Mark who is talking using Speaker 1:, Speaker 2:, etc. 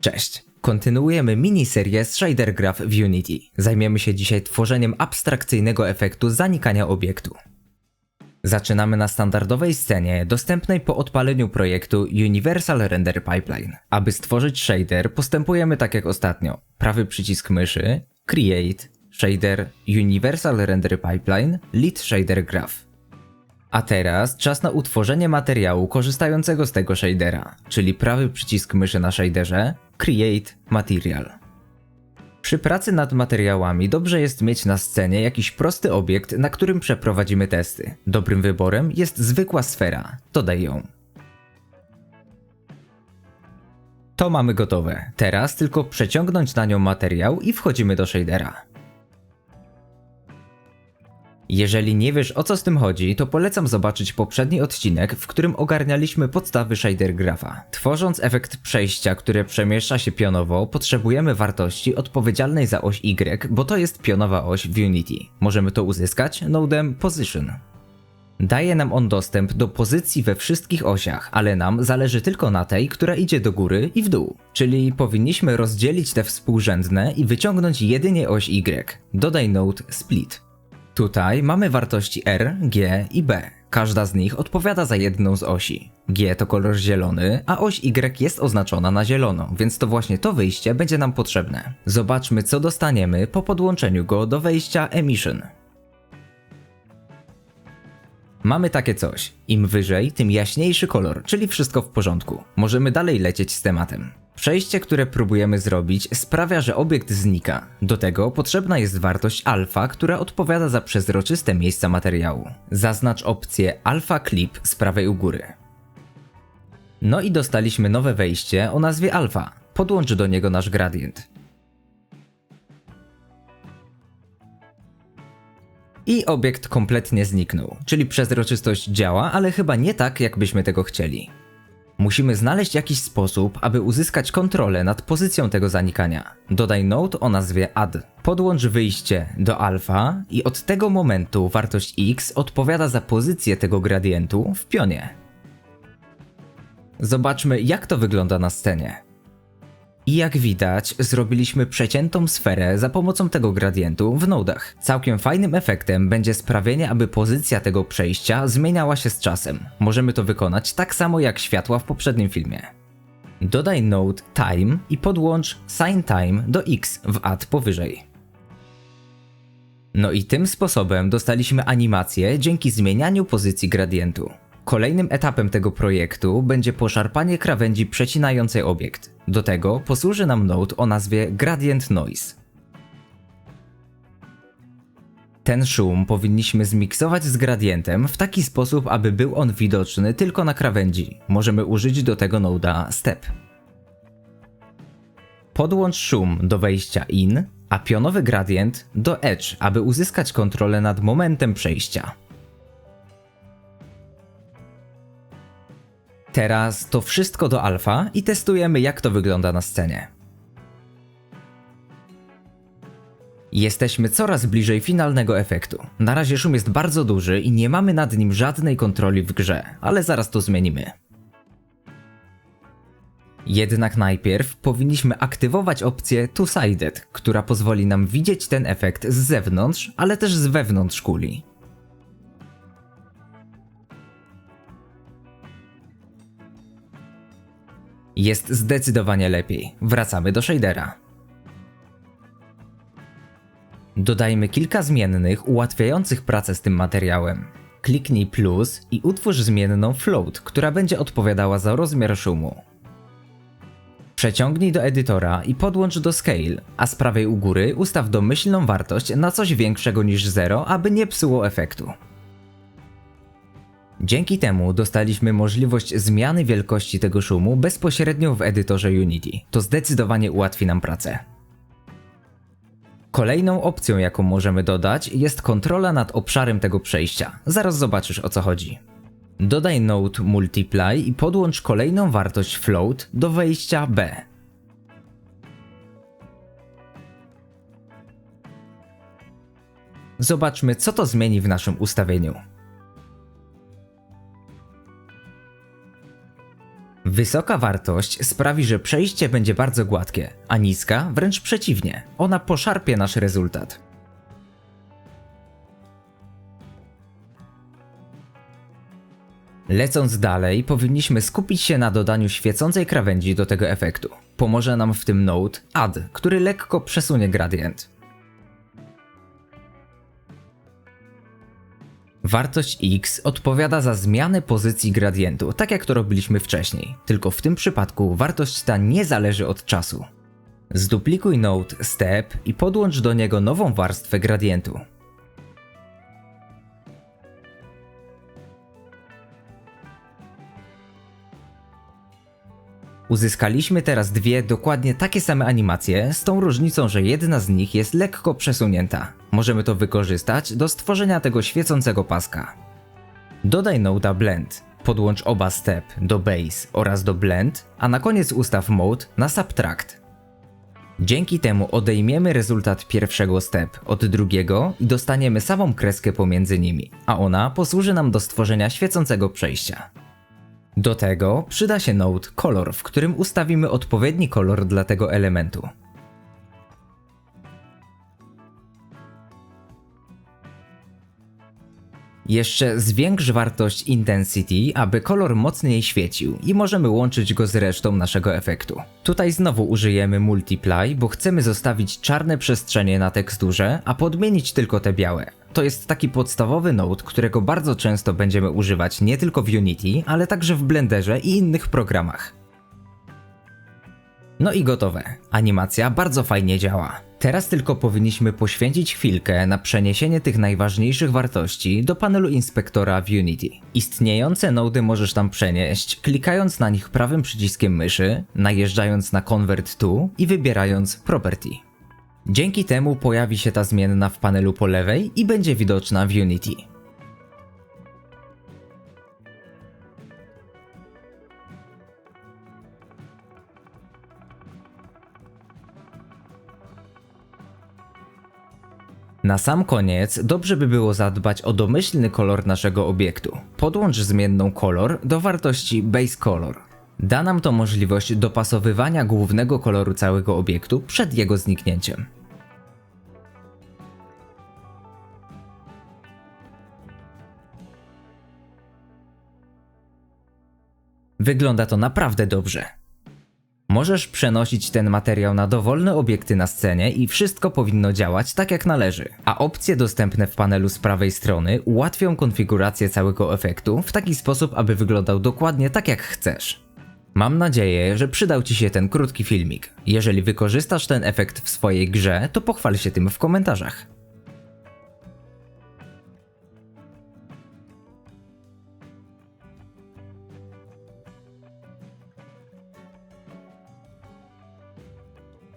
Speaker 1: Cześć! Kontynuujemy miniserię z Shader Graph w Unity. Zajmiemy się dzisiaj tworzeniem abstrakcyjnego efektu zanikania obiektu. Zaczynamy na standardowej scenie dostępnej po odpaleniu projektu Universal Render Pipeline. Aby stworzyć shader, postępujemy tak jak ostatnio. Prawy przycisk myszy, Create, Shader, Universal Render Pipeline, Lead Shader Graph. A teraz czas na utworzenie materiału korzystającego z tego shadera, czyli prawy przycisk myszy na shaderze, Create Material. Przy pracy nad materiałami dobrze jest mieć na scenie jakiś prosty obiekt, na którym przeprowadzimy testy. Dobrym wyborem jest zwykła sfera. Dodaj ją. To mamy gotowe. Teraz tylko przeciągnąć na nią materiał i wchodzimy do shadera. Jeżeli nie wiesz o co z tym chodzi, to polecam zobaczyć poprzedni odcinek, w którym ogarnialiśmy podstawy shader grafa. Tworząc efekt przejścia, które przemieszcza się pionowo, potrzebujemy wartości odpowiedzialnej za oś Y, bo to jest pionowa oś w Unity. Możemy to uzyskać nodem position. Daje nam on dostęp do pozycji we wszystkich osiach, ale nam zależy tylko na tej, która idzie do góry i w dół. Czyli powinniśmy rozdzielić te współrzędne i wyciągnąć jedynie oś Y. Dodaj node split. Tutaj mamy wartości R, G i B. Każda z nich odpowiada za jedną z osi. G to kolor zielony, a oś Y jest oznaczona na zielono, więc to właśnie to wyjście będzie nam potrzebne. Zobaczmy co dostaniemy po podłączeniu go do wejścia Emission. Mamy takie coś. Im wyżej, tym jaśniejszy kolor, czyli wszystko w porządku. Możemy dalej lecieć z tematem. Przejście, które próbujemy zrobić, sprawia, że obiekt znika. Do tego potrzebna jest wartość alfa, która odpowiada za przezroczyste miejsca materiału. Zaznacz opcję Alpha Clip z prawej u góry. No i dostaliśmy nowe wejście o nazwie alfa. Podłącz do niego nasz gradient. I obiekt kompletnie zniknął, czyli przezroczystość działa, ale chyba nie tak, jakbyśmy tego chcieli. Musimy znaleźć jakiś sposób, aby uzyskać kontrolę nad pozycją tego zanikania. Dodaj node o nazwie add. Podłącz wyjście do alfa i od tego momentu wartość x odpowiada za pozycję tego gradientu w pionie. Zobaczmy jak to wygląda na scenie. I jak widać, zrobiliśmy przeciętą sferę za pomocą tego gradientu w nodach. Całkiem fajnym efektem będzie sprawienie, aby pozycja tego przejścia zmieniała się z czasem. Możemy to wykonać tak samo jak światła w poprzednim filmie. Dodaj node time i podłącz sign time do x w add powyżej. No i tym sposobem dostaliśmy animację dzięki zmienianiu pozycji gradientu. Kolejnym etapem tego projektu będzie poszarpanie krawędzi przecinającej obiekt. Do tego posłuży nam node o nazwie Gradient Noise. Ten szum powinniśmy zmiksować z gradientem w taki sposób, aby był on widoczny tylko na krawędzi. Możemy użyć do tego noda Step. Podłącz szum do wejścia In, a pionowy gradient do Edge, aby uzyskać kontrolę nad momentem przejścia. Teraz to wszystko do alfa i testujemy jak to wygląda na scenie. Jesteśmy coraz bliżej finalnego efektu. Na razie szum jest bardzo duży i nie mamy nad nim żadnej kontroli w grze, ale zaraz to zmienimy. Jednak najpierw powinniśmy aktywować opcję Two-Sided, która pozwoli nam widzieć ten efekt z zewnątrz, ale też z wewnątrz kuli. Jest zdecydowanie lepiej. Wracamy do shadera. Dodajmy kilka zmiennych ułatwiających pracę z tym materiałem. Kliknij plus i utwórz zmienną float, która będzie odpowiadała za rozmiar szumu. Przeciągnij do edytora i podłącz do scale, a z prawej u góry ustaw domyślną wartość na coś większego niż 0, aby nie psuło efektu. Dzięki temu dostaliśmy możliwość zmiany wielkości tego szumu bezpośrednio w edytorze Unity. To zdecydowanie ułatwi nam pracę. Kolejną opcją, jaką możemy dodać, jest kontrola nad obszarem tego przejścia. Zaraz zobaczysz o co chodzi. Dodaj node multiply i podłącz kolejną wartość float do wejścia B. Zobaczmy, co to zmieni w naszym ustawieniu. Wysoka wartość sprawi, że przejście będzie bardzo gładkie, a niska wręcz przeciwnie, ona poszarpie nasz rezultat. Lecąc dalej, powinniśmy skupić się na dodaniu świecącej krawędzi do tego efektu. Pomoże nam w tym node add, który lekko przesunie gradient. Wartość x odpowiada za zmianę pozycji gradientu, tak jak to robiliśmy wcześniej, tylko w tym przypadku wartość ta nie zależy od czasu. Zduplikuj node step i podłącz do niego nową warstwę gradientu. Uzyskaliśmy teraz dwie dokładnie takie same animacje, z tą różnicą, że jedna z nich jest lekko przesunięta. Możemy to wykorzystać do stworzenia tego świecącego paska. Dodaj noda blend, podłącz oba step do base oraz do blend, a na koniec ustaw mode na subtract. Dzięki temu odejmiemy rezultat pierwszego step od drugiego i dostaniemy samą kreskę pomiędzy nimi, a ona posłuży nam do stworzenia świecącego przejścia. Do tego przyda się node color, w którym ustawimy odpowiedni kolor dla tego elementu. Jeszcze zwiększ wartość intensity, aby kolor mocniej świecił i możemy łączyć go z resztą naszego efektu. Tutaj znowu użyjemy multiply, bo chcemy zostawić czarne przestrzenie na teksturze, a podmienić tylko te białe. To jest taki podstawowy node, którego bardzo często będziemy używać nie tylko w Unity, ale także w Blenderze i innych programach. No i gotowe. Animacja bardzo fajnie działa. Teraz tylko powinniśmy poświęcić chwilkę na przeniesienie tych najważniejszych wartości do panelu inspektora w Unity. Istniejące nody możesz tam przenieść, klikając na nich prawym przyciskiem myszy, najeżdżając na Convert to i wybierając Property. Dzięki temu pojawi się ta zmienna w panelu po lewej i będzie widoczna w Unity. Na sam koniec dobrze by było zadbać o domyślny kolor naszego obiektu. Podłącz zmienną kolor do wartości base color. Da nam to możliwość dopasowywania głównego koloru całego obiektu przed jego zniknięciem. Wygląda to naprawdę dobrze. Możesz przenosić ten materiał na dowolne obiekty na scenie i wszystko powinno działać tak jak należy. A opcje dostępne w panelu z prawej strony ułatwią konfigurację całego efektu w taki sposób, aby wyglądał dokładnie tak jak chcesz. Mam nadzieję, że przydał Ci się ten krótki filmik. Jeżeli wykorzystasz ten efekt w swojej grze, to pochwal się tym w komentarzach.